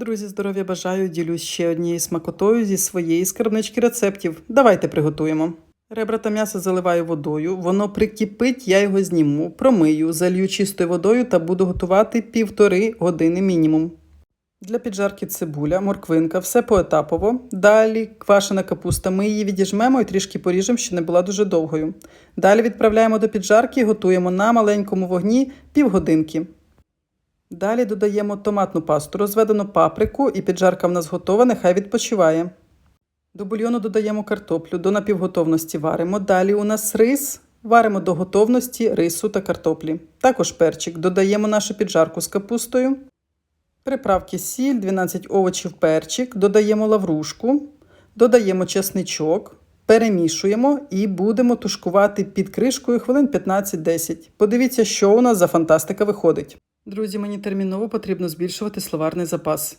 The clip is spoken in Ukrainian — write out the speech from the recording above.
Друзі, здоров'я бажаю, ділюсь ще однією смакотою зі своєї скарбнички рецептів. Давайте приготуємо. Ребра та м'ясо заливаю водою, воно прикипить, я його зніму, промию, залью чистою водою та буду готувати півтори години мінімум. Для піджарки цибуля, морквинка, все поетапово. Далі квашена капуста. Ми її відіжмемо і трішки поріжемо, щоб не була дуже довгою. Далі відправляємо до піджарки готуємо на маленькому вогні півгодинки. Далі додаємо томатну пасту, розведену паприку, і піджарка в нас готова, нехай відпочиває. До бульйону додаємо картоплю, до напівготовності варимо. Далі у нас рис, варимо до готовності рису та картоплі. Також перчик. Додаємо нашу піджарку з капустою. Приправки сіль, 12 овочів перчик, додаємо лаврушку, додаємо чесничок, перемішуємо і будемо тушкувати під кришкою хвилин 15-10. Подивіться, що у нас за фантастика виходить. Друзі, мені терміново потрібно збільшувати словарний запас.